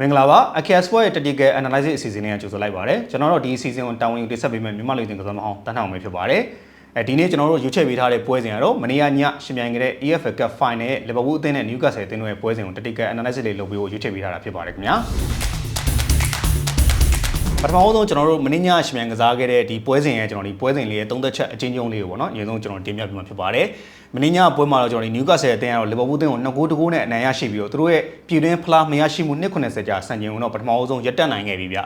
မင်္ဂလာပါ AKS Sport ရဲ့ Tactical Analysis အစီအစဉ်လေးကကြိုဆိုလိုက်ပါရစေကျွန်တော်တို့ဒီအစီအစဉ်ကိုတာဝန်ယူတင်ဆက်ပေးမယ့်မြန်မာလူတင်ကစားမအောင်တန်းထောင်ပဲဖြစ်ပါတယ်အဲဒီနေ့ကျွန်တော်တို့ရွေးချယ်ပေးထားတဲ့ပွဲစဉ်ကတော့မနေ့ကညရှင်မြိုင်ကတဲ့ EFL Cup Final ရဲ့ Liverpool အသင်းနဲ့ Newcastle အသင်းတို့ရဲ့ပွဲစဉ်ကို Tactical Analysis လေးလုပ်ပြီးရွေးချယ်ပေးထားတာဖြစ်ပါတယ်ခင်ဗျာပထမဆုံးကျွန်တော်တို့မင်းညရှင်မြန်ကစားခဲ့တဲ့ဒီပွဲစဉ်ရဲ့ကျွန်တော်ဒီပွဲစဉ်လေးရဲ့သုံးသက်ချက်အချင်းချင်းလေးကိုပေါ့နော်အရင်ဆုံးကျွန်တော်တင်ပြပြမှာဖြစ်ပါတယ် မင်းညပွဲမှာတော့ကျွန်တော်ဒီ Newcastle အသင်းကတော့ Liverpool အသင်းကို2ဂိုးတဂိုးနဲ့အနိုင်ရရှိပြီးတော့သူတို့ရဲ့ပြည်တွင်းဖလားမရရှိမှု190ကြာဆန်ကျင်ကိုတော့ပထမဆုံးရပ်တန့်နိုင်ခဲ့ပြီဗျ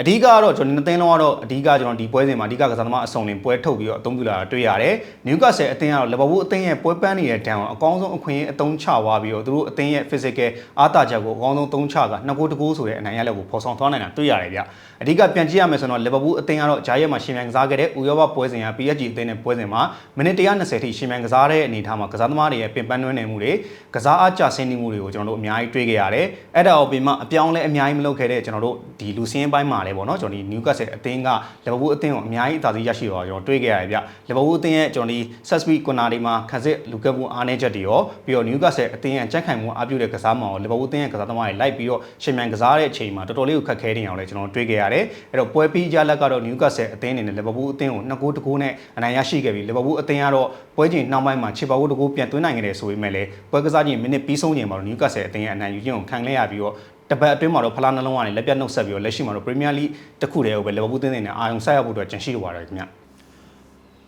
အဓိကကတော့ကျွန်တော်နှစ်သင်းလုံးကတော့အဓိကကျွန်တော်ဒီပွဲစဉ်မှာအဓိကကစားသမားအစုံလင်ပွဲထုတ်ပြီးတော့အသုံးပြုလာတာတွေ့ရတယ်။ Newcastle အသင်းကတော့ Liverpool အသင်းရဲ့ပွဲပန်းနေတဲ့ဒဏ်ကိုအကောင်းဆုံးအခွင့်အရေးအသုံးချသွားပြီးတော့သူတို့အသင်းရဲ့ physical အားတာချက်ကိုအကောင်းဆုံးသုံးချကနှစ်ဂိုးတစ်ဂိုးဆိုတဲ့အနိုင်ရလက်ကိုဖော်ဆောင်သွားနိုင်တာတွေ့ရတယ်ဗျ။အဓိကပြန်ကြည့်ရမယ်ဆိုတော့ Liverpool အသင်းကတော့ဂျာရက်မှာရှင်မြန်ကစားခဲ့တဲ့ဥရောပပွဲစဉ်က PSG အသင်းနဲ့ပွဲစဉ်မှာမိနစ်120ထိရှင်မြန်ကစားတဲ့အနေအထားမှာကစားသမားတွေရဲ့ပင်ပန်းနှွမ်းနယ်မှုတွေကစားအားကျဆင်းနေမှုတွေကိုကျွန်တော်တို့အများကြီးတွေ့ခဲ့ရတယ်။အဲ့ဒါအပြင်မှာအပြောင်းလဲအများကြီးမလုပ်ခဲ့တဲ့ကျွန်တော်တို့ဒီလူစင်းပိုင်းမှာလည်းပေါ့နော်ကျွန်တော်ဒီ Newcastle အသင်းက Liverpool အသင်းကိုအများကြီးအသာစီးရရှိတော့ကျွန်တော်တွေ့ခဲ့ရတယ်ဗျ။ Liverpool အသင်းရဲ့ကျွန်တော်ဒီ Saspi Corner တွေမှာခန်းစစ်လူကပ်မှုအားနည်းချက်တွေရောပြီးတော့ Newcastle အသင်းရဲ့ကြက်ခိုင်မှုအားပြုတဲ့ကစားမှောင် Liverpool အသင်းရဲ့ကစားသမားတွေလိုက်ပြီးတော့ရှင်မြန်ကစားတဲ့အချိန်မှာတော်တော်လေးကိုခက်ခဲနေအောင်လည်းကျွန်တော်တွေ့ခဲ့ရတယ်။အဲ့တော့ပွဲပြီးကြလက်ကတော့ Newcastle အသင်းအနေနဲ့ Liverpool အသင်းကို2ဂိုးတဂိုးနဲ့အနိုင်ရရှိခဲ့ပြီး Liverpool အသင်းကတော့ပွဲချိန်နှောင်းပိုင်းမှာခြေပါဂိုးတဂိုးပြန်သွင်းနိုင်ခဲ့တယ်ဆိုပေမဲ့လည်းပွဲကစားချိန်မိနစ်ပြီးဆုံးချိန်မှာတော့ Newcastle အသင်းရဲ့အနိုင်ယူခြင်းကိုခံခဲ့ရပြီးတော့တပတ်အတွင်းမှာတော့ဖလားနှလုံးကနေလက်ပြတ်နှုတ်ဆက်ပြီးတော့လက်ရှိမှာတော့ Premier League တစ်ခုတည်းကိုပဲ Liverpool တင်းနေနဲ့အာရုံစိုက်ရဖို့အတွက်ကြံရှိလိုပါတယ်ခင်ဗျ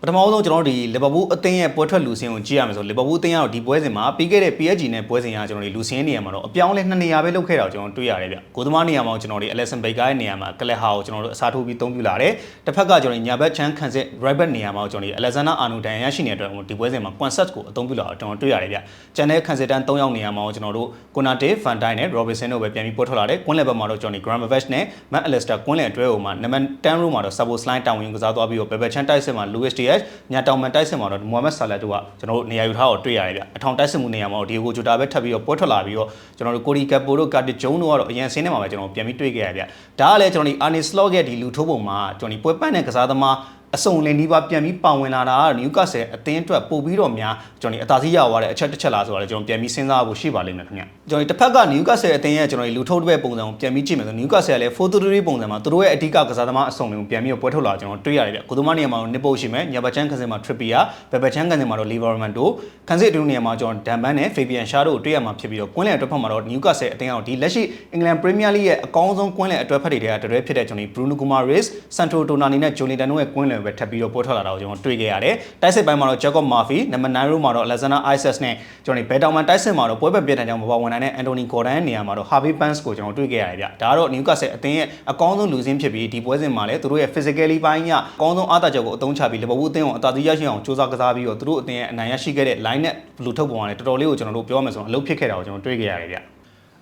ပထမဆုံးကျွန်တော်တို့ဒီလီဗာပူးအသင်းရဲ့ပွဲထွက်လူစင်းကိုကြည့်ရမယ်ဆိုလီဗာပူးအသင်းကတော့ဒီပွဲစဉ်မှာပြီးခဲ့တဲ့ PSG နဲ့ပွဲစဉ်ကကျွန်တော်တို့လူစင်းနေရာမှာတော့အပြောင်းလဲနှစ်နေရာပဲလုပ်ခဲ့တာကိုကျွန်တော်တွေ့ရတယ်ဗျ။ကိုသမားနေရာမှာကျွန်တော်တို့ Alisson Becker ရဲ့နေရာမှာကလက်ဟာကိုကျွန်တော်တို့အစားထိုးပြီးသုံးပြလာတယ်။တစ်ဖက်ကကျွန်တော်ညာဘက်ချမ်းခန့်စစ် right back နေရာမှာကျွန်တော်တို့ Alexander Arnold ဒန်ရရှိနေတဲ့အတွက်ဒီပွဲစဉ်မှာ Quansat ကိုအသုံးပြုလာတော့ကျွန်တော်တွေ့ရတယ်ဗျ။ကျန်တဲ့ခန့်စစ်တန်း၃ယောက်နေရာမှာကျွန်တော်တို့ Konate, Van Dijk နဲ့ Robinson တို့ပဲပြန်ပြီးပွဲထွက်လာတယ်။ကွင်းလယ်ဘက်မှာတော့ကျွန်တော် Gramovich နဲ့ Matt Allister ကွင်းလယ်အတွဲဟိုမှာနံပါတ်10 row မှာတော့ Sabo Slime တောင်ဝင်ကစားသွားပြီးတော့ Bebel Chan တိုက်စစ်မှာ Luis Diaz ညာတောင်မန်တိုက်စစ်မှာတော့မိုဟာမက်ဆာလက်တို့ကကျွန်တော်တို့နေရာယူထားတော့တွေ့ရတယ်ဗျအထောင်တိုက်စစ်မှုနေရာမှာတော့ဒီယိုကိုဂျိုတာပဲထပ်ပြီးတော့ပွဲထွက်လာပြီးတော့ကျွန်တော်တို့ကိုရီကပ်ပိုတို့ကာတီဂျုံတို့ကတော့အရင်ဆင်းနေမှာပဲကျွန်တော်ပြန်ပြီးတွေ့ခဲ့ရဗျဒါကလည်းကျွန်တော်ဒီအာနီစလော့ရဲ့ဒီလူထိုးပုံမှာကျွန်တော်ဒီပွဲပန်းတဲ့ကစားသမား အစုံလင်ဒီပါပြန်ပြီးပါဝင်လာတာကနယူကာဆယ်အသင်းအတွက်ပို့ပြီးတော့များကျွန်တော်ဒီအသာစီးရသွားတဲ့အချက်တစ်ချက်လားဆိုတာလည်းကျွန်တော်ပြန်ပြီးစဉ်းစားဖို့ရှိပါလိမ့်မယ်ခင်ဗျကျွန်တော်ဒီတစ်ဖက်ကနယူကာဆယ်အသင်းရဲ့ကျွန်တော်ဒီလူထုတ်တဲ့ပုံစံကိုပြန်ပြီးကြည့်မယ်ဆိုနယူကာဆယ်ကလည်း4-3-3ပုံစံမှာသူတို့ရဲ့အဓိကကစားသမားအစုံလင်ကိုပြန်ပြီးတော့ပွဲထုတ်လာကျွန်တော်တွေ့ရတယ်ဗျကိုသမားနေရာမှာတော့နစ်ပုတ်ရှိမယ်ညာဘချန်ခန်းစင်မှာ Trippier ဘယ်ဘချန်ခန်းစင်မှာတော့ Liverman တို့ခန်းစစ်တူနေရာမှာကျွန်တော်ဒန်ဘန်နဲ့ Fabian Schär တို့တွေ့ရမှာဖြစ်ပြီးတော့ကွင်းလယ်အတွက်ဖက်မှာတော့နယူကာဆယ်အသင်းကတော့ဒီလက်ရှိအင်္ဂလန်ပရီးမီးယားလိရဲ့အကောင်းဆုံးကွင်းလယ်အတွက်ဖက်တွေကတရွဲဖြစ်တဲ့ကျွန်တော်ဒီ Bruno Guimaraes, Sandro Tonali နဲ့ Jonathan တို့ရဲ့ကွင်းလယ်ပဲထပ်ပြီးတော့ပွဲထွက်လာတာကိုကျွန်တော်တွေ့ခဲ့ရတယ်။တိုက်စစ်ပိုင်းမှာတော့ Jacob Murphy နံပါတ်9 row မှာတော့ Alexander Isak နဲ့ကျွန်တော်ဒီဘယ်တောင်မှတိုက်စစ်မှာတော့ပွဲပဲပြတ်တဲ့ကြောင့်မပါဝင်နိုင်တဲ့ Anthony Gordon ရဲ့နေရာမှာတော့ Harvey Barnes ကိုကျွန်တော်တွေ့ခဲ့ရတယ်ဗျ။ဒါကတော့ Newcastle အသင်းရဲ့အကောင်းဆုံးလူစင်းဖြစ်ပြီးဒီပွဲစဉ်မှာလည်းသူတို့ရဲ့ physically ပိုင်းကအကောင်းဆုံးအားသာချက်ကိုအသုံးချပြီး Liverpool အသင်းကိုအသာစီးရရှိအောင်စူးစမ်းကစားပြီးတော့သူတို့အသင်းရဲ့အနိုင်ရရှိခဲ့တဲ့ line နဲ့လူထုတ်ပုံကလည်းတော်တော်လေးကိုကျွန်တော်တို့ပြောမယ်ဆိုတော့အလုပ်ဖြစ်ခဲ့တာကိုကျွန်တော်တွေ့ခဲ့ရတယ်ဗျ။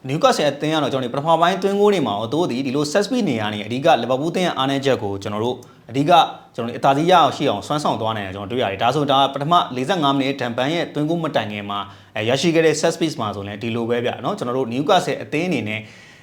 Newcastle အသင်းကတော့ကျွန်တော်ဒီပထမပိုင်းသွင်းကိုးနေမှာတော့တို့ဒီဒီလို Sesby နေရာနေအဓိက Liverpool အသင်းရဲ့အားနည်းချက်ကိုကျွန်တော်တို့အဓိကကျွန်တော်တို့အသာစီးရအောင်ရှိအောင်ဆွမ်းဆောင်သွားနိုင်တယ်ကျွန်တော်တွေ့ရတယ်ဒါဆိုဒါပထမ45မိနစ်ဒန်ပန်ရဲ့သွင်းကိုးမတိုင်ခင်မှာရရှိခဲ့တဲ့ set piece မှာဆိုရင်ဒီလိုပဲဗျเนาะကျွန်တော်တို့ Newcastle အသင်းအနေနဲ့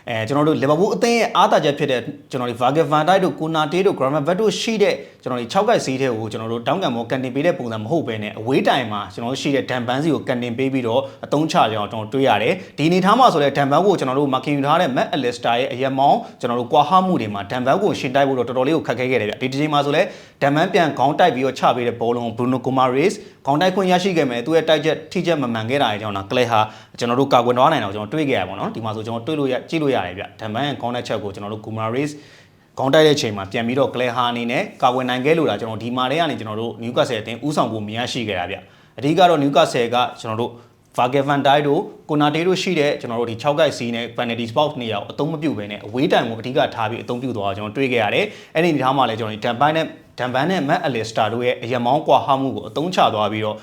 အဲကျွန်တော်တို့ Liverpool အသင်းရဲ့အားသာချက်ဖြစ်တဲ့ကျွန်တော်တို့ Virgil van Dijk တို့ Konate တို့ Gravenberch တို့ရှိတဲ့ကျွန်တော်တို့6ကက်စီးတဲ့ကိုကျွန်တော်တို့တောင်းကံမောကန်တင်ပေးတဲ့ပုံစံမဟုတ်ဘဲနဲ့အဝေးတိုင်မှာကျွန်တော်တို့ရှိတဲ့ဒန်ပန်းစီကိုကန်တင်ပေးပြီးတော့အသုံးချကြအောင်ကျွန်တော်တွေ့ရတယ်ဒီအနေထားမှာဆိုတဲ့ဒန်ပန်းကိုကျွန်တော်တို့မခင်ယူထားတဲ့ Matt Allister ရဲ့အရက်မောင်းကျွန်တော်တို့ကွာဟမှုတွေမှာဒန်ပန်းကိုရှင်းတိုက်ဖို့တော့တော်တော်လေးကိုခက်ခဲခဲ့တယ်ဗျဒီဒီချိန်မှာဆိုလဲဒန်ပန်းပြန်ခေါင်းတိုက်ပြီးတော့ချပေးတဲ့ဘောလုံး Bruno Guimaraes ခေါင်းတိုက်ခွင့်ရရှိခဲ့မယ်သူရဲ့တိုက်ချက်ထိချက်မမှန်ခဲ့တာအကြောင်းတော့ကလစ်ဟာကျွန်တော်တို့ကာကွယ်သွားနိုင်တော့ကျွန်တော်တွေ့ခဲ့ရပါတော့ဒီမှာဆိုကျွန်တော်တွေ့လို့ရကြည့်လို့ရတယ်ဗျဒန်ပန်းရဲ့ခေါင်းတိုက်ချက်ကိုကျွန်တော်တို့ Guimaraes ခေါင်းတိုက်တဲ့ချိန်မှာပြန်ပြီးတော့ကလဟာအနေနဲ့ကာဝယ်နိုင်ခဲ့လို့ဒါကျွန်တော်ဒီမာထဲကနေကျွန်တော်တို့နယူကာဆယ်အတင်းဥဆောင်ဖို့မရရှိခဲ့တာဗျအဓိကတော့နယူကာဆယ်ကကျွန်တော်တို့ Vargel van Dijk တို့ကိုနာတေးတို့ရှိတဲ့ကျွန်တော်တို့ဒီ6 guide စီးနဲ့ penalty spot နေရာကိုအသုံးမပြုဘဲနဲ့အဝေးတိုင်ကိုအဓိကထားပြီးအသုံးပြုသွားကျွန်တော်တွေ့ခဲ့ရတယ်အဲ့ဒီအနေထားမှာလည်းကျွန်တော်ဒီ Dampan နဲ့ Dampan နဲ့ Matt Allister တို့ရဲ့အရမောင်းကွာဟမှုကိုအသုံးချသွားပြီးတော့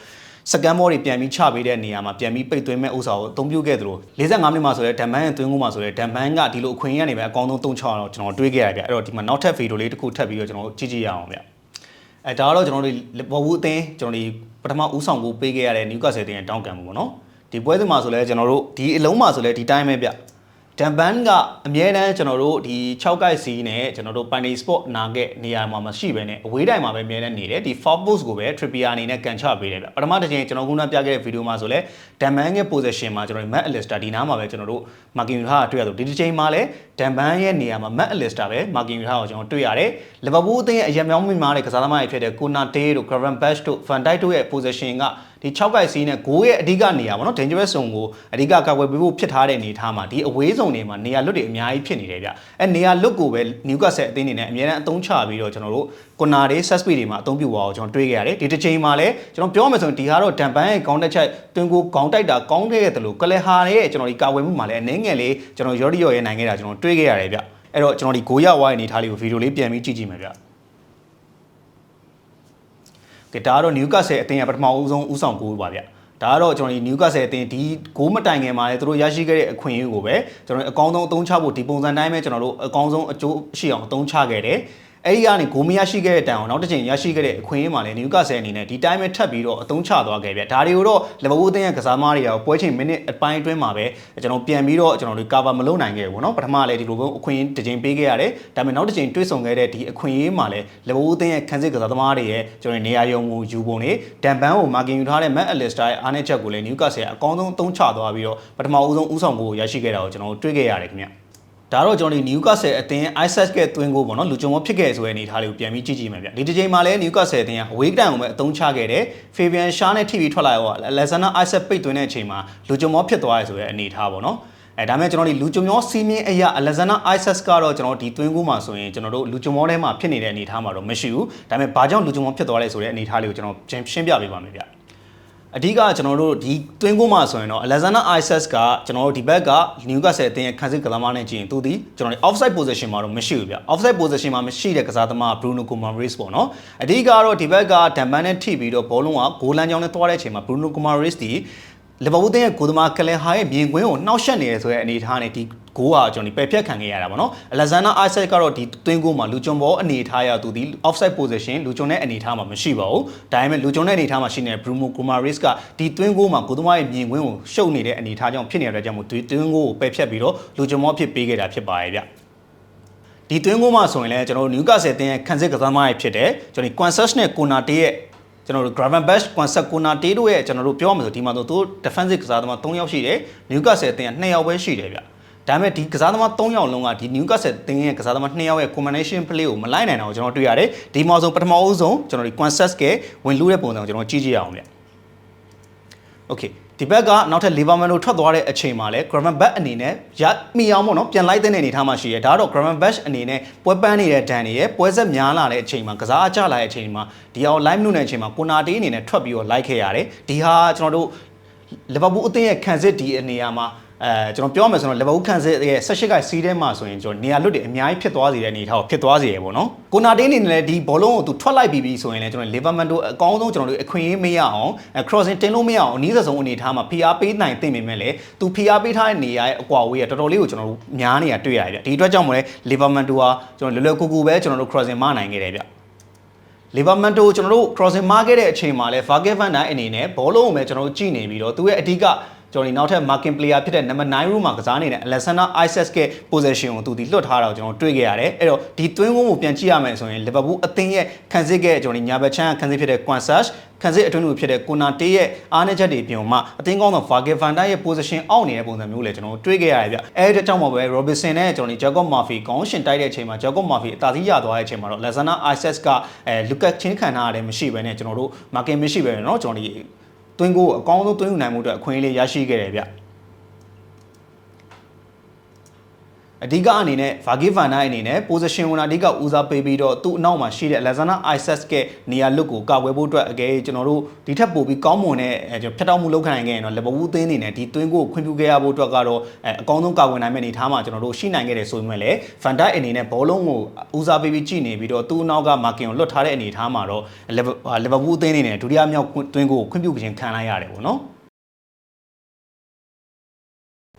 စကန်မောတွေပြန်ပြီးချပေးတဲ့နေရာမှာပြန်ပြီးပိတ်သွင်းမဲ့ဥစ္စာကိုအသုံးပြုခဲ့သလို45မိနစ်မှာဆိုရဲဒမ်မန်ရဲ့သွင်းကိုမှာဆိုရဲဒမ်မန်ကဒီလိုအခွင့်အရေးကနေပဲအကောင်းဆုံးတုံချအောင်ကျွန်တော်တွေးခဲ့ရပြအဲ့တော့ဒီမှာနောက်ထပ်ဗီဒီယိုလေးတစ်ခုထပ်ပြီးတော့ကျွန်တော်ကြည့်ကြည့်ရအောင်ဗျအဲဒါကတော့ကျွန်တော်တို့ဘော်ဘူးအသင်းကျွန်တော်ဒီပထမဦးဆောင်ဖို့ပေးခဲ့ရတဲ့နယူကာဆယ်အသင်းရဲ့တောင်းကံမှုပေါ့နော်ဒီပွဲစဉ်မှာဆိုလဲကျွန်တော်တို့ဒီအလုံးမှာဆိုလဲဒီတိုင်းပဲဗျ ဒန်ဘန်ကအမြဲတမ်းကျွန်တော်တို့ဒီ6ကိုက်စီနဲ့ကျွန်တော်တို့ Pioneer Sport နာခဲ့နေရာမှာမရှိဘဲနဲ့အဝေးတိုင်းမှာပဲအမြဲတမ်းနေတယ်ဒီ four post ကိုပဲ Trippier အနေနဲ့ကန်ချပေးတယ်ဗျပထမတစ်ချိန်ကျွန်တော်ခုနပြခဲ့တဲ့ဗီဒီယိုမှာဆိုလဲဒန်ဘန်ရဲ့ position မှာကျွန်တော်တို့ Matt Alistair ဒီနားမှာပဲကျွန်တော်တို့ Marking Utah တွေ့ရတော့ဒီတစ်ချိန်မှာလဲဒန်ဘန်ရဲ့နေရာမှာ Matt Alistair ပဲ Marking Utah ကိုကျွန်တော်တွေ့ရတယ်လီဗာပူးအသင်းရဲ့အရင်မြောင်းမိမားတဲ့ကစားသမားတွေဖြစ်တဲ့ Konate တို့ Gravenberch တို့ Van Dijk တို့ရဲ့ position က ဒီ6ကိုက်စီးနဲ့ဂိုးရဲ့အဓိကနေရာပေါ့နော် dangerous zone ကိုအဓိကကာကွယ်ပေးဖို့ဖြစ်ထားတဲ့အနေအထားမှာဒီအဝေးဆုံးတွေမှာနေရာလွတ်တွေအများကြီးဖြစ်နေတယ်ဗျအဲနေရာလွတ်ကိုပဲ Newcastle အသင်းအနေနဲ့အများအားအသုံးချပြီးတော့ကျွန်တော်တို့ corner တွေ set speed တွေမှာအသုံးပြုသွားအောင်ကျွန်တော်တွေးခဲ့ရတယ်ဒီတစ်ချိန်မှာလည်းကျွန်တော်ပြောမယ်ဆိုရင်ဒီဟာတော့ဒန်ပန်ရဲ့ counter check တွင်ကိုခေါင်းတိုက်တာကောင်းခဲ့တယ်လို့ကလဟာရဲ့ကျွန်တော်ဒီကာဝယ်မှုမှာလည်းအနေငယ်လေးကျွန်တော်ရော်ဒီရော်ရဲ့နိုင်ခဲ့တာကျွန်တော်တွေးခဲ့ရတယ်ဗျအဲ့တော့ကျွန်တော်ဒီဂိုးရဝိုင်းအနေထားလေးကိုဗီဒီယိုလေးပြန်ပြီးကြည့်ကြည့်မယ်ဗျ ကဲဒါကတော့ Newcastle အသင်းရဲ့ပထမဦးဆုံးဦးဆောင်ဂိုးပါဗျဒါကတော့ကျွန်တော်ဒီ Newcastle အသင်းဒီဂိုးမတိုင်ခင်မှာလည်းသူတို့ရရှိခဲ့တဲ့အခွင့်အရေးကိုပဲကျွန်တော်အကောင်းဆုံးအသုံးချဖို့ဒီပုံစံတိုင်းပဲကျွန်တော်တို့အကောင်းဆုံးအကျိုးရှိအောင်အသုံးချခဲ့တယ် အဲ့ဒီကနေဂိုးမရရှိခဲ့တဲ့တန်အောင်နောက်တစ်ချိန်ရရှိခဲ့တဲ့အခွင့်အရေးမှာလည်း Newcastle အနေနဲ့ဒီတိုင်းပဲထပ်ပြီးတော့အသုံးချသွားခဲ့ဗျဒါတွေကိုတော့လီဗာပူးအသင်းရဲ့ကစားသမားတွေကပွဲချိန်မိနစ်အပိုင်းအတွင်းမှာပဲကျွန်တော်ပြန်ပြီးတော့ကျွန်တော်တို့ cover မလုပ်နိုင်ခဲ့ဘူးเนาะပထမလည်းဒီလိုပဲအခွင့်အရေးတစ်ချိန်ပေးခဲ့ရတယ်ဒါပေမဲ့နောက်တစ်ချိန်တွေးဆုံခဲ့တဲ့ဒီအခွင့်အရေးမှာလည်းလီဗာပူးအသင်းရဲ့ခန်းစစ်ကစားသမားတွေရဲ့ကျွန်တော်နေရာယုံကိုယူပုံနေဒန်ပန်ကိုမာကင်ယူထားတဲ့ Matt Alistair ရဲ့အားနည်းချက်ကိုလည်း Newcastle အကောင်းဆုံးအသုံးချသွားပြီးတော့ပထမဦးဆုံးဦးဆောင်ကိုရရှိခဲ့တာကိုကျွန်တော်တို့တွေ့ခဲ့ရတယ်ခင်ဗျ ဒါတော့ကျွန်တော်ဒီ Newcastle အသင်း Isaac ကတွင်းကိုပေါ့နော်လူကြုံမဖြစ်ခဲ့ဆိုတဲ့အနေအထားလေးကိုပြန်ပြီးကြည့်ကြည့်မယ်ဗျဒီတစ်ချိန်မှာလည်း Newcastle အသင်းက away time ကိုပဲအသုံးချခဲ့တယ် Fabian Schär နဲ့ TV ထွက်လာရော Alexander Isaac ပိတ်သွင်းတဲ့အချိန်မှာလူကြုံမဖြစ်သွားရဆိုတဲ့အနေအထားပေါ့နော်အဲဒါမဲ့ကျွန်တော်ဒီလူကြုံမောစီးမြင့်အရာ Alexander Isaac ကတော့ကျွန်တော်ဒီတွင်းကိုမှဆိုရင်ကျွန်တော်တို့လူကြုံမောထဲမှာဖြစ်နေတဲ့အနေအထားမှာတော့မရှိဘူးဒါပေမဲ့ဘာကြောင့်လူကြုံမောဖြစ်သွားလဲဆိုတဲ့အနေအထားလေးကိုကျွန်တော်ရှင်းပြပေးပါမယ်ဗျ အဓိကကျွန်တော်တို့ဒီတွင်းကိုမှဆိုရင်တော့ Alexander Isaac ကကျွန်တော်တို့ဒီဘက်က Newcastle အသင်းရဲ့ခန်းစစ်ကစားသမားနဲ့ကြည့်ရင်သူဒီကျွန်တော်တို့ offside position မှာတော့မရှိဘူးဗျ offside position မှာမရှိတဲ့ကစားသမား Bruno Guimaraes ပေါ့နော်အဓိကတော့ဒီဘက်ကဒန်မန်နဲ့ထိပြီးတော့ဘောလုံးကဂိုးလမ်းကြောင်းနဲ့သွားတဲ့အချိန်မှာ Bruno Guimaraes ဒီ လီဗာပူးတင်းရဲ့ဂိုသမားကလင်ဟာရဲ့မြင်ကွင်းကိုနှောက်ယှက်နေရဆိုတဲ့အနေအထားနဲ့ဒီဂိုးဟာကျွန်တော်ဒီပယ်ဖြတ်ခံခဲ့ရတာပေါ့နော်အလက်ဇန်နာအိုက်ဆက်ကတော့ဒီတွင်းဂိုးမှာလူကျွံဘောအနေအထားရသူဒီ offside position လူကျွံတဲ့အနေအထားမှာမရှိပါဘူးဒါပေမဲ့လူကျွံတဲ့အနေအထားမှာရှိနေတဲ့ Bruno Guimaraes ကဒီတွင်းဂိုးမှာဂိုသမားရဲ့မြင်ကွင်းကိုရှုပ်နေတဲ့အနေအထားကြောင့်ဖြစ်နေတဲ့အတွက်ကြောင့်မို့ဒီတွင်းဂိုးကိုပယ်ဖြတ်ပြီးတော့လူကျွံဘောဖြစ်ပေးခဲ့တာဖြစ်ပါရဲ့ဗျဒီတွင်းဂိုးမှာဆိုရင်လည်းကျွန်တော်တို့ Newcastle တင်းရဲ့ခံစစ်ကစားသမားတွေဖြစ်တယ်ကျွန်တော်ဒီ Quansas နဲ့ Konate ရဲ့ ကျွန်တော်တို့ Gravenberch Concept Corner တေးတို့ရဲ့ကျွန်တော်တို့ပြောရမှာဆိုဒီမှာဆိုသူ defensive ကစားသမား3ယောက်ရှိတယ် Newcastle အသင်းက2ယောက်ပဲရှိတယ်ဗျဒါပေမဲ့ဒီကစားသမား3ယောက်လုံးကဒီ Newcastle အသင်းရဲ့ကစားသမား2ယောက်ရဲ့ combination play ကိုမလိုက်နိုင်တော့ကျွန်တော်တွေ့ရတယ်ဒီမှာဆိုပထမအဦးဆုံးကျွန်တော်ဒီ Concept ကဝင်လူတဲ့ပုံစံကိုကျွန်တော်ကြည့်ကြည့်ရအောင်ဗျ Okay ဒီဘက်ကနောက်ထပ်လီဗာမန်တို့ထွက်သွားတဲ့အချိန်မှာလဲ Graven Back အနေနဲ့ရမိအောင်ပေါ့နော်ပြန်လိုက်တဲ့အနေထားမှာရှိရဲဒါတော့ Graven Back အနေနဲ့ပွဲပန်းနေတဲ့ဒန်တွေရဲ့ပွဲဆက်များလာတဲ့အချိန်မှာကစားအကြလာတဲ့အချိန်မှာဒီအောင် live နုတဲ့အချိန်မှာကိုနာတေးအနေနဲ့ထွက်ပြီးတော့လိုက်ခဲ့ရတယ်ဒီဟာကျွန်တော်တို့လီဗာပူးအသင်းရဲ့ခံစစ်ဒီအနေအမှာ အဲကျွန်တော်ပြောမယ်ဆိုတော့လီဗာပူးခံစစ်ရဲ့18ကစီးထဲမှာဆိုရင်ကျွန်တော်နေရာလွတ်တွေအများကြီးဖြစ်သွားစေတဲ့အနေထားကိုဖြစ်သွားစေရပေါ့နော်ကိုနာတေးအနေနဲ့လည်းဒီဘောလုံးကိုသူထွက်လိုက်ပြီးပြီဆိုရင်လည်းကျွန်တော်လီဗာမန်တို့အကောင်းဆုံးကျွန်တော်တို့အခွင့်အရေးမရအောင် crossing တင်လို့မရအောင်အနည်းဆုံးအနေထားမှာဖိအားပေးနိုင်သင့်ပေမဲ့လည်းသူဖိအားပေးထားတဲ့နေရာရဲ့အကွာဝေးကတော်တော်လေးကိုကျွန်တော်တို့များနေရတွေ့ရတယ်ဗျဒီအတွက်ကြောင့်မို့လဲလီဗာမန်တို့ဟာကျွန်တော်လွယ်လွယ်ကူကူပဲကျွန်တော်တို့ crossing မနိုင်ခဲ့တယ်ဗျလီဗာမန်တိုကျွန်တော်တို့ crossing မားခဲ့တဲ့အချိန်မှာလဲ Vargas van Dijk အနေနဲ့ဘောလုံးကိုပဲကျွန်တော်တို့ကြည့်နေပြီးတော့သူရဲ့အဓိက ကျွန်တော်ဒီနောက်ထပ် marking player ဖြစ်တဲ့ number 9 room မှာကစားနေတဲ့ Alexander Isaac ရဲ့ position ကိုသူဒီလွတ်ထားတာကိုကျွန်တော်တွေ့ခဲ့ရတယ်အဲ့တော့ဒီသွင်းကုန်းကိုပြန်ကြည့်ရမယ်ဆိုရင် Liverpool အသင်းရဲ့ခံစစ်ကကျွန်တော်ဒီညာဘက်ချမ်းခံစစ်ဖြစ်တဲ့ Quansach ခံစစ်အတွင်းလူဖြစ်တဲ့ Konate ရဲ့အားနည်းချက်တွေပြင်မှာအသင်းကောင်းသော Vargas van Dijk ရဲ့ position အောက်နေတဲ့ပုံစံမျိုးလည်းကျွန်တော်တွေ့ခဲ့ရတယ်ဗျအဲ့ဒီကြောင့်မှပဲ Robinson နဲ့ကျွန်တော်ဒီ Jacob Murphy ကောင်းရှင်တိုက်တဲ့အချိန်မှာ Jacob Murphy အသာစီးရသွားတဲ့အချိန်မှာတော့ Alexander Isaac ကအဲ Lucas ချင်းခံထားရတယ်မရှိဘဲနဲ့ကျွန်တော်တို့ marking မရှိဘဲနဲ့เนาะကျွန်တော်ဒီ တွင်းကိုအကောင်းဆုံးတွင်းယူနိုင်မှုအတွက်အခွင့်အရေးလေးရရှိခဲ့တယ်ဗျ အဓိကအနေနဲ့ Vargas van Dijk အနေနဲ့ position ဝင်အဓိကဦးစားပေးပြီးတော့သူ့အနောက်မှာရှိတဲ့ Alexander Isaac ကနေရာလွတ်ကိုကာကွယ်ဖို့အတွက်အကယ်ကျွန်တော်တို့ဒီထက်ပိုပြီးကောင်းမွန်တဲ့ကျွန်တော်ဖြတ်တောက်မှုလုပ်ခံနိုင်ခဲ့ရင်တော့ Liverpool အသင်းအနေနဲ့ဒီသွင်းကိုခွင့်ပြုခဲ့ရဖို့အတွက်ကတော့အကောင်းဆုံးကာကွယ်နိုင်မယ့်အနေအထားမှာကျွန်တော်တို့ရှိနိုင်ခဲ့တယ်ဆိုပေမဲ့လည်း Van Dijk အနေနဲ့ဘောလုံးကိုဦးစားပေးပြီးကြည့်နေပြီးတော့သူ့အနောက်က marking ကိုလွတ်ထားတဲ့အနေအထားမှာတော့ Liverpool အသင်းအနေနဲ့ဒုတိယမြောက်သွင်းကိုခွင့်ပြုခြင်းခံလိုက်ရတယ်ပေါ့နော်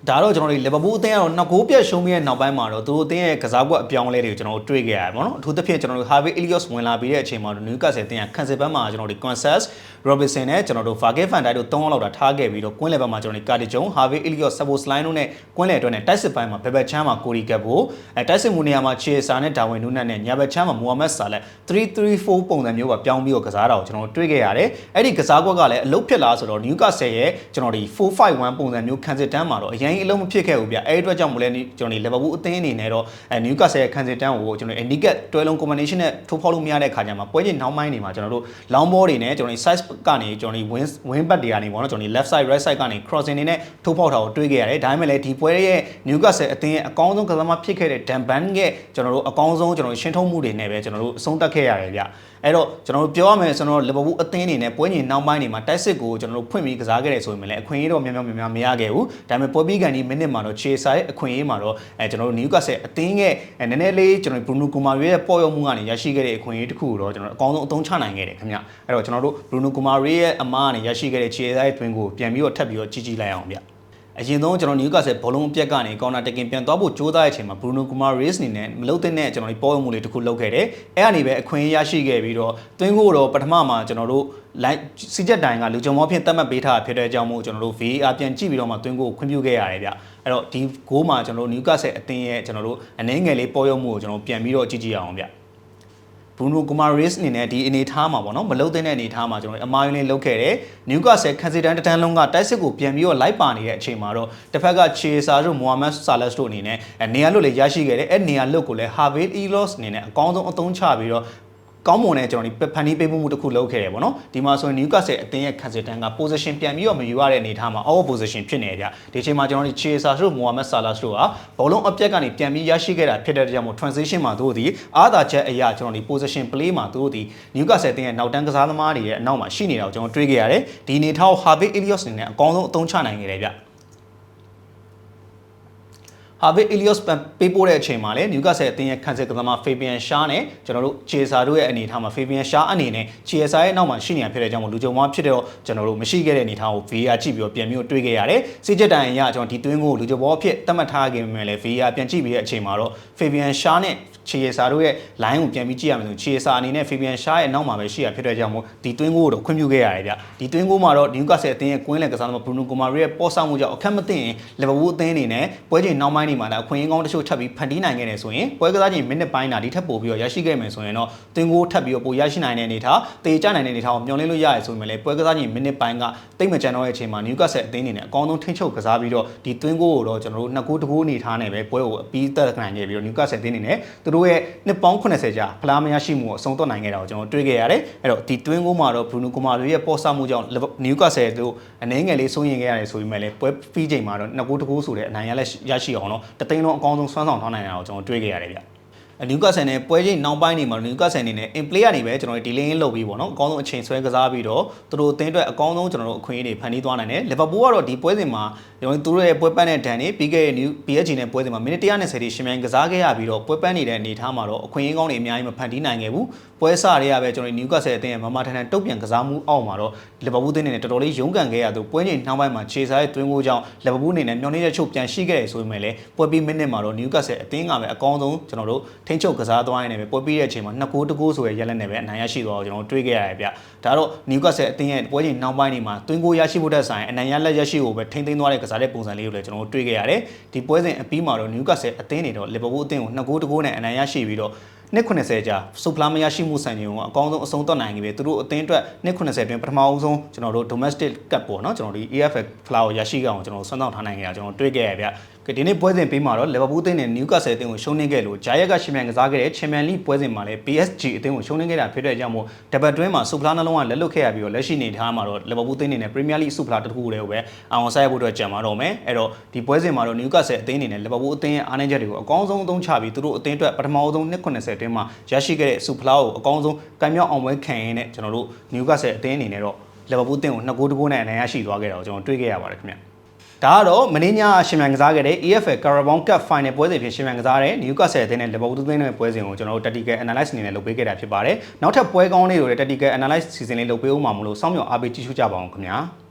ဒါတော့ကျွန်တော်တို့လီဗာပူးအသင်းကတော့နှစ်ဂိုးပြတ်ရှုံးပြီးတဲ့နောက်ပိုင်းမှာတော့သူတို့အသင်းရဲ့ကစားကွက်အပြောင်းအလဲတွေကိုကျွန်တော်တို့တွေ့ခဲ့ရတယ်ပေါ့နော်အထူးသဖြင့်ကျွန်တော်တို့ Harvey Elliott ဝင်လာပြီးတဲ့အချိန်မှာတော့ Newcastle အသင်းကခံစစ်ဘက်မှာကျွန်တော်တို့ Conses Robinson နဲ့ကျွန်တော်တို့ Virgil van Dijk တို့၃လောက်တာထားခဲ့ပြီးတော့ကွင်းလယ်ဘက်မှာကျွန်တော်တို့ Cardi Jones Harvey Elliott Szoboszlai တို့နဲ့ကွင်းလယ်အတွက်နဲ့တိုက်စစ်ပိုင်းမှာဘယ်ဘက်ချမ်းမှာ Cody Gakpo အဲတိုက်စစ်မှုနေရာမှာ Chiesa နဲ့ Darwin Núñez နဲ့ညာဘက်ချမ်းမှာ Mohamed Salah 3-3-4ပုံစံမျိုးပါပြောင်းပြီးတော့ကစားတာကိုကျွန်တော်တို့တွေ့ခဲ့ရတယ်အဲ့ဒီကစားကွက်ကလည်းအလုတ်ဖြစ်လာဆိုတော့ Newcastle ရဲ့ကျွန်တော်ဒီ4-5-1ပုံစံမျိုးခံစစ်တန်းမှာတော့အရင်အလုံးမဖြစ်ခဲ့ဘူးဗျအဲ့ဒီအတွက်ကြောင့်မို့လဲကျွန်တော်ဒီ Liverpool အသင်းအနေနဲ့တော့အဲ Newcastle ရဲ့ခံစစ်တန်းကိုကျွန်တော် handicap တွဲလုံး combination နဲ့ထိုးဖောက်လို့မရတဲ့ခါကျမှပွဲချင်းနောက်ပိုင်းနေမှာကျွန်တော်တို့ long ball တွေနဲ့ကျွန်တော်ဒီ size ကနေကျွန်တော်ဒီ win win back တွေကနေပေါ့နော်ကျွန်တော်ဒီ left side right side ကနေ crossing တွေနဲ့ထိုးဖောက်တာကိုတွေ့ခဲ့ရတယ်ဒါပေမဲ့လည်းဒီပွဲရဲ့ Newcastle အသင်းရဲ့အကောင်းဆုံးကစားမဖြစ်ခဲ့တဲ့ Dan Ban ရဲ့ကျွန်တော်တို့အကောင်းဆုံးကျွန်တော်တို့ရှင်းထုံးမှုတွေနဲ့ပဲကျွန်တော်တို့အဆုံးသတ်ခဲ့ရတယ်ဗျ အဲ့တော့ကျွန်တော်တို့ပြောရမယ်ဆိုတော့လီဗာပူးအသင်းအနေနဲ့ပွဲညင်နောက်ပိုင်းတွေမှာတိုက်စစ်ကိုကျွန်တော်တို့ဖွင့်ပြီးကစားခဲ့တယ်ဆိုရင်လည်းအခွင့်အရေးတော့များများများများမရခဲ့ဘူးဒါပေမဲ့ပွဲပြီးကန်ဒီမိနစ်မှာတော့ခြေစာရဲ့အခွင့်အရေးမှာတော့အဲကျွန်တော်တို့ Newcastle အသင်းရဲ့နည်းနည်းလေးကျွန်တော် Bruno Guimaraes ရဲ့ပေါ်ရောက်မှုကနေရရှိခဲ့တဲ့အခွင့်အရေးတစ်ခုကိုတော့ကျွန်တော်အကောင်းဆုံးအသုံးချနိုင်ခဲ့တယ်ခင်ဗျအဲ့တော့ကျွန်တော်တို့ Bruno Guimaraes ရဲ့အမားကနေရရှိခဲ့တဲ့ခြေစာရဲ့တွင်ကိုပြန်ပြီးတော့ထပ်ပြီးတော့ကြီးကြီးလိုက်အောင်ဗျ အရင်ဆုံးကျွန်တော် Newcastle ဘောလုံးအပြက်ကနေကော်နာတကင်ပြန်သွားဖို့ကြိုးစားတဲ့အချိန်မှာ Bruno Guimaraes အနေနဲ့မလုပ်တဲ့နဲ့ကျွန်တော်ဒီပေါ်မှုလေးတစ်ခုလုပ်ခဲ့တယ်။အဲ့ကနေပဲအခွင့်အရေးရရှိခဲ့ပြီးတော့တွင်းကိုတော့ပထမမှာကျွန်တော်တို့ line စီချက်တိုင်ကလူကြုံမောဖြင့်တတ်မှတ်ပေးထားတာဖြစ်တဲ့ကြောင့်မို့ကျွန်တော်တို့ VAR ပြန်ကြည့်ပြီးတော့မှတွင်းကိုခွင့်ပြုခဲ့ရတယ်ဗျ။အဲ့တော့ဒီဂိုးမှာကျွန်တော်တို့ Newcastle အသင်းရဲ့ကျွန်တော်တို့အနေငယ်လေးပေါ်ရောက်မှုကိုကျွန်တော်ပြန်ပြီးတော့ကြည့်ကြည့်အောင်ဗျ။ Bruno Guimaraes အနေနဲ့ဒီအနေထားမှာပေါ့နော်မလုတ်တဲ့အနေထားမှာကျွန်တော်အမားယွန်းလေးလုတ်ခဲ့တယ် Newcastle ခန်းစီတန်းတစ်တန်းလုံးကတိုက်စစ်ကိုပြန်ပြီးတော့လိုက်ပါနေတဲ့အချိန်မှာတော့တစ်ဖက်က Chesa တို့ Mohamed Salah တို့အနေနဲ့နေရာလွတ်လေးရရှိခဲ့တယ်အဲ့နေရာလွတ်ကိုလည်း Harvey Elliott အနေနဲ့အကောင်းဆုံးအသုံးချပြီးတော့ ကောင်းမွန်တဲ့ကျွန်တော်ဒီဖန်တီးပေးမှုတစ်ခုလုပ်ခဲ့တယ်ပေါ့နော်ဒီမှာဆိုရင် Newcastle အသင်းရဲ့ Kensington က position ပြန်ပြီးတော့မယူရတဲ့အနေအထားမှာ out position ဖြစ်နေကြဒီအချိန်မှာကျွန်တော်တို့ Chesa တို့ Mohamed Salah တို့ဟာဘောလုံးအပြက်ကနေပြန်ပြီးရရှိခဲ့တာဖြစ်တဲ့ကြောင့်မို့ transition မှာတို့ဒီအားသာချက်အရာကျွန်တော်ဒီ position play မှာတို့ဒီ Newcastle အသင်းရဲ့နောက်တန်းကစားသမားတွေရဲ့အနောက်မှာရှိနေတာကိုကျွန်တော်တွေ့ခဲ့ရတယ်ဒီအနေထားကို Harvey Elliott အနေနဲ့အကောင်းဆုံးအသုံးချနိုင်ခဲ့တယ်ဗျ ဟာဗစ်အီလီယော့စ်ပေးပို့တဲ့အချိန်မှာလည်းနျူကာဆယ်အသင်းရဲ့ခံစစ်ကစားမဖေဘီယန်ရှားနဲ့ကျွန်တော်တို့ချေဆာတို့ရဲ့အနေအထားမှာဖေဘီယန်ရှားအနေနဲ့ချေဆာရဲ့နောက်မှာရှိနေတာဖြစ်တဲ့ကြောင့်မို့လူကြုံမဖြစ်တော့ကျွန်တော်တို့မရှိခဲ့တဲ့အနေအထားကို VAR ကြည့်ပြီးတော့ပြန်ပြီးတော့တွေးခဲ့ရတယ်စစ်ချက်တိုင်အရကျွန်တော်ဒီတွင်းကိုလူကြုံဘောဖြစ်တတ်မှတ်ထားခဲ့ပေမဲ့လည်း VAR ပြန်ကြည့်ပြီးတဲ့အချိန်မှာတော့ဖေဘီယန်ရှားနဲ့ချီယေစာတို့ရဲ့ line ကိုပြန်ပြီးကြည့်ရမယ်ဆိုချီယေစာအနေနဲ့ဖေဘီယန်ရှားရဲ့နောက်မှာပဲရှိရဖြစ်တဲ့ကြောင့်မို့ဒီတွင်းကိုတော့ခွင့်ပြုခဲ့ရတယ်ဗျဒီတွင်းကိုမှာတော့နျူကာဆယ်အသင်းရဲ့ကွင်းလယ်ကစားသမားဘရူနိုကိုမာရီရဲ့ပေါ်ဆောင်မှုကြောင့်အခက်မသိရင်လီဗာပူးအသင်းအနေနဲ့ပွဲချိန်နောက်ပိုင်းနေမှာလည်းအခွင့်အရေးကောင်းတချို့ထပ်ပြီးဖန်တီးနိုင်ခဲ့တယ်ဆိုရင်ပွဲကစားချိန်မိနစ်ပိုင်းတာဒီထက်ပိုပြီးတော့ရရှိခဲ့မယ်ဆိုရင်တော့တွင်းကိုထပ်ပြီးတော့ပိုရရှိနိုင်တဲ့အနေထားတေချနိုင်တဲ့အနေထားကိုမျှော်လင့်လို့ရရဆိုရင်လည်းပွဲကစားချိန်မိနစ်ပိုင်းကတိတ်မကြံတော့တဲ့အချိန်မှာနျူကာဆယ်အသင်းအနေနဲ့အကောင်းဆုံးထိန်းချုပ်ကစားပြီးတော့ဒီတွင်းကိုကိုတော့ကျွန်တော်တို့နှစ်ကိုးတကိုးအနေထားနဲ့ပဲပွဲကိုအပြီးသက်နိုင်ခဲ့ပြီးတော့နျူကာဆယ်အသင်းအနေနဲ့သူတို့ရဲ့နှစ်ပေါင်း80ကြာဖလားမရရှိမှုကိုအဆုံးသတ်နိုင်ခဲ့တာကိုကျွန်တော်တွေ့ခဲ့ရတယ်အဲ့တော့ဒီတွင်းကိုမှာတော့ဘရူနိုကိုမာလိုရဲ့ပေါ်ဆမှုကြောင့်နျူကာဆယ်တို့အနေငယ်လေးစိုးရင်ခဲ့ရတယ်ဆိုပေမဲ့လည်းပွဲဖီးချိန်မှာတော့နှစ်ကိုးတကိုးဆိုတဲ့အနိုင်ရလက်ရရှိအောင်တော့တသိန်းလုံးအကောင်းဆုံးဆွမ်းဆောင်ထားနိုင်တာကိုကျွန်တော်တွေ့ခဲ့ရတယ်ဗျ နျူကာဆယ်နဲ့ပွဲချိန်နောက်ပိုင်းနေမှာနျူကာဆယ်အနေနဲ့ in play ကနေပဲကျွန်တော်တို့ delay လုပ်ပြီးပေါ့နော်အကောင်းဆုံးအချိန်ဆွဲကစားပြီးတော့သူတို့အသင်းအတွက်အကောင်းဆုံးကျွန်တော်တို့အခွင့်အရေးတွေဖန်တီးသွားနိုင်တယ်လီဗာပူးကတော့ဒီပွဲစဉ်မှာကျွန်တော်တို့သူတို့ရဲ့ပွဲပန်းတဲ့ဒဏ်တွေပြီးခဲ့တဲ့ PSG နဲ့ပွဲစဉ်မှာမိနစ်120တိရှင်မြိုင်ကစားခဲ့ရပြီးတော့ပွဲပန်းနေတဲ့အနေအထားမှာတော့အခွင့်အရေးကောင်းတွေအများကြီးမဖန်တီးနိုင်ခဲ့ဘူးပွဲစတွေကပဲကျွန်တော်တို့နျူကာဆယ်အသင်းရဲ့မမထန်ထန်တုတ်ပြန်ကစားမှုအောက်မှာတော့လီဗာပူးအသင်းနဲ့တော်တော်လေးရုန်းကန်ခဲ့ရသူပွဲချိန်နှောင်းပိုင်းမှာခြေစားရဲ့တွင်းကိုကြောင့်လီဗာပူးအနေနဲ့မျောနေတဲ့ချုပ်ပြန်ရှိခဲ့တယ်ဆိုပေမဲ့လည်းပွဲပြီးမိနစ်မှာတော့နျူကာဆယ်အသင်းကပဲအကောင်းဆုံးကျွန်တော်တို့ထိန်းချုပ်ကစားသွားနေပဲပွဲပြီးတဲ့အချိန်မှာနှစ်ကိုးတကိုးဆိုရဲ့ရက်လက်နဲ့ပဲအနိုင်ရရှိသွားတော့ကျွန်တော်တွေးခဲ့ရတယ်ဗျဒါတော့နျူကာဆယ်အသင်းရဲ့ပွဲချိန်နှောင်းပိုင်းတွေမှာတွင်းကိုရရှိဖို့တဲ့ဆိုင်အနိုင်ရလက်ရရှိကိုပဲထိန်းသိမ်းသွားတဲ့ကစားတဲ့ပုံစံလေးကိုလည်းကျွန်တော်တွေးခဲ့ရတယ်ဒီပွဲစဉ်အပြီးမှာတော့နျူကာဆယ်အသင်းတွေတော့လီဗာပူးအသင်းကိုနှစ်ကိုးတကိုးနဲ့အနိုင်ရရှိပြီးတော့နှစ်90ကြာစုဖလားမရရှိမှုဆိုင်ခြင်းကိုအကောင်းဆုံးအဆုံးသတ်နိုင်ခဲ့ပြီသူတို့အသင်းအတွက်နှစ်90တွင်ပထမအဆုံးကျွန်တော်တို့ domestic cup ပေါ့နော်ကျွန်တော်ဒီ AFL ဖလားကိုရရှိကြအောင်ကျွန်တော်ဆွမ်းဆောင်ထားနိုင်ခဲ့တာကျွန်တော်တွေ့ခဲ့ရဗျကဒီနေ့ပွဲစဉ်ပြီးမှာတော့လီဗာပူးအသင်းနဲ့နျူကာဆယ်အသင်းကိုရှုံးနိမ့်ခဲ့လို့ဂျာယက်ကရှင်မြန်ကစားခဲ့တဲ့ချန်ပီယံလိပွဲစဉ်မှာလည်း PSG အသင်းကိုရှုံးနိမ့်ခဲ့တာဖြစ်တဲ့ကြောင့်မို့တပတ်တွင်းမှာစုဖလားနှလုံးကလက်လွတ်ခဲ့ရပြီးတော့လက်ရှိနေထားမှာတော့လီဗာပူးအသင်းအနေနဲ့ပရီးမီးယားလိစုဖလားတစ်ခုတည်းကိုပဲအောင်ဆိုင်ဖို့အတွက်ကြံပါတော့မယ်အဲ့တော့ဒီပွဲစဉ်မှာတော့နျူကာဆယ်အသင်းအနေနဲ့လီဗာပူးအသင်းရဲ့အားနည်းချက်တွေကိုအကောင်းဆုံးအသုံးချပြီးသူတို့အသင်းအတွက်ပထမဆုံးနှစ်90တွင်းမှာရရှိခဲ့တဲ့စုဖလားကိုအကောင်းဆုံးကံမြောက်အောင်ပွဲခံရင်းနဲ့ကျွန်တော်တို့နျူကာဆယ်အသင်းအနေနဲ့တော့လီဗာပူးအသင်းကိုနှစ်ဂိုးတစ်ဂိုးနဲ့အနိုင်ရရှိသွားခဲ့တာကိုကျွန်တော်တွေ့ခဲ့ရပါတယ်ခင်ဗျ ဒါကတော့မင်းညရှင်မြန်ကစားခဲ့တဲ့ EFL Carabao Cup Final ပွဲစဉ်ဖြစ်ရှင်မြန်ကစားတဲ့ Newcastle အသင်းနဲ့ Liverpool အသင်းနဲ့ပွဲစဉ်ကိုကျွန်တော်တို့ tactical analysis အနေနဲ့လုပ်ပေးခဲ့တာဖြစ်ပါတယ်။နောက်ထပ်ပွဲကောင်းလေးတွေ tactical analysis season လေးလုပ်ပေးဦးမှာမလို့စောင့်မျှော်အားပေးကြည့်ရှုကြပါအောင်ခင်ဗျာ။